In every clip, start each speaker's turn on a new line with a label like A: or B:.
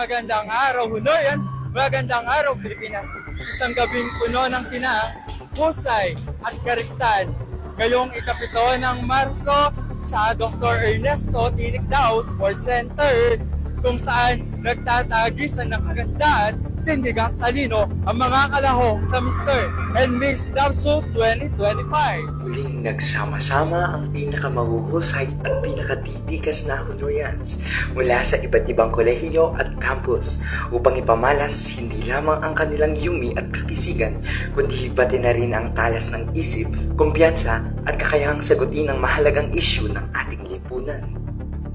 A: Magandang araw, Honorians! Magandang araw, Pilipinas! Isang gabing puno ng kinang, husay at kariktan. Ngayong ikapito ng Marso sa Dr. Ernesto Tinikdao Sports Center kung saan nagtatagis ang nakagandaan tindig at talino ang mga kalahok sa Mr. and Miss Damso 2025.
B: Muling nagsama-sama ang pinakamahuhusay at pinakatitikas na Honorians mula sa iba't ibang kolehiyo at campus upang ipamalas hindi lamang ang kanilang yumi at kakisigan kundi pati na rin ang talas ng isip, kumpiyansa at kakayahang sagutin ang mahalagang isyu ng ating lipunan.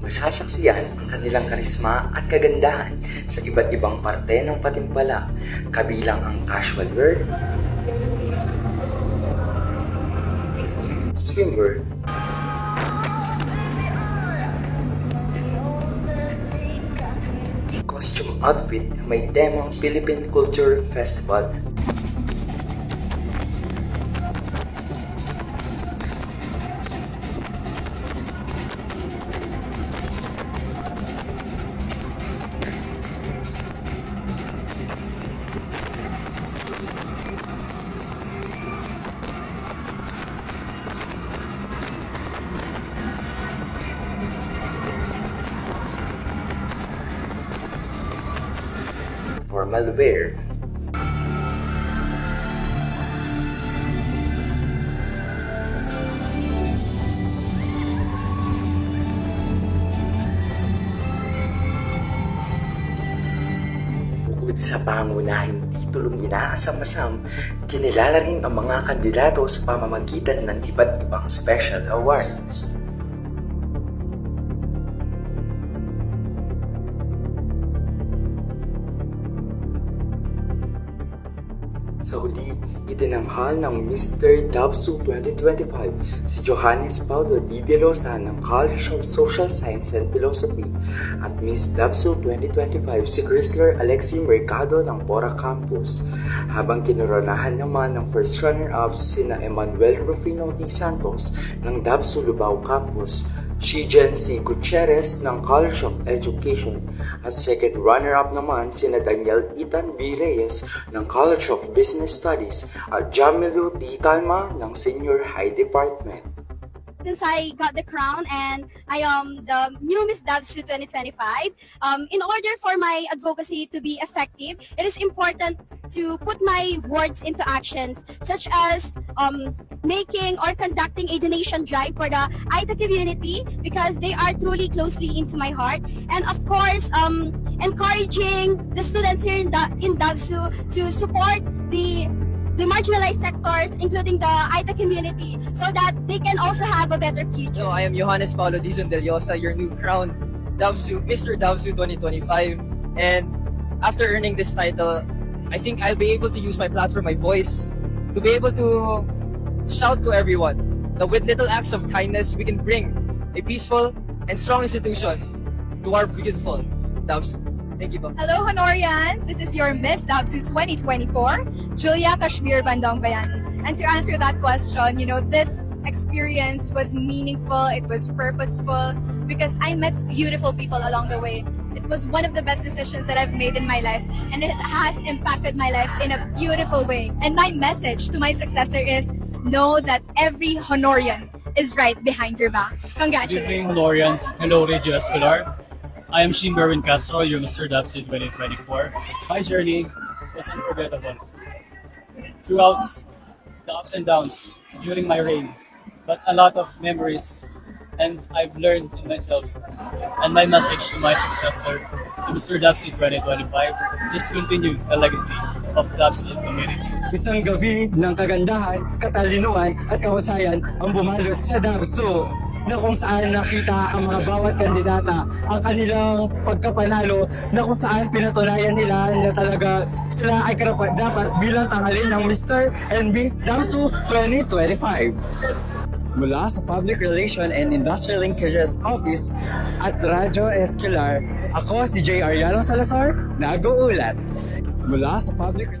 B: Masasaksiyan ang kanilang karisma at kagandahan sa iba't ibang parte ng patimpala, kabilang ang casual wear, swimwear, costume outfit na may temang Philippine Culture Festival. Formal wear, Bukod sa pangunahing titulong inaasam-asam, kinilala rin ang mga kandidato sa pamamagitan ng iba't ibang special awards. Sa huli, itinanghal ng Mr. Dabsu 2025 si Johannes Paulo Di De Losa ng College of Social Science and Philosophy at Miss Dabsu 2025 si Chrysler Alexi Mercado ng Bora Campus habang kinoronahan naman ng first runner-up sina Emmanuel Rufino Di Santos ng Dabsu Lubao Campus Shijen C. Gutierrez ng College of Education at second runner-up naman sina Daniel Itan B. Reyes ng College of Business Studies at Jamilu T. Calma ng Senior High Department.
C: Since I got the crown and I am the new Miss Davsu 2025, um, in order for my advocacy to be effective, it is important to put my words into actions, such as um, making or conducting a donation drive for the Aita community because they are truly closely into my heart, and of course, um, encouraging the students here in, da- in Davsu to support the the marginalized sectors, including the Aita community, so that they can also have a better future.
A: Hello, I am Johannes Paulo Dizon Del Llosa, your new crown Davsu, Mr. Davsu 2025. And after earning this title, I think I'll be able to use my platform, my voice, to be able to shout to everyone that with little acts of kindness, we can bring a peaceful and strong institution to our beautiful Davsu. Thank you po.
D: Hello, Honorians! This is your Miss Davsu 2024, Julia Kashmir Bandong Bayani. And to answer that question, you know, this experience was meaningful, it was purposeful, because I met beautiful people along the way. It was one of the best decisions that I've made in my life, and it has impacted my life in a beautiful way. And my message to my successor is know that every Honorian is right behind your back.
E: Good
D: Congratulations.
E: evening, Lorians. Hello, Radio Escolar. I am Sheen Berwin Castro, your Mr. Dapsi 2024. My journey was unforgettable. Throughout the ups and downs during my reign, but a lot of memories and I've learned in myself. And my message to my successor, to Mr. Dapsi 2025, just continue the legacy of Dapsi community.
A: Isang gabi ng kagandahan, katalinuhan at kahusayan ang bumalot sa Dabso na kung saan nakita ang mga bawat kandidata ang kanilang pagkapanalo na kung saan pinatunayan nila na talaga sila ay karapat dapat bilang tangalin ng Mr. and Miss Damsu 2025 mula sa Public Relation and Industrial Linkages Office at Radyo Escolar, ako si J. Ariano Salazar, nag-uulat. Mula sa Public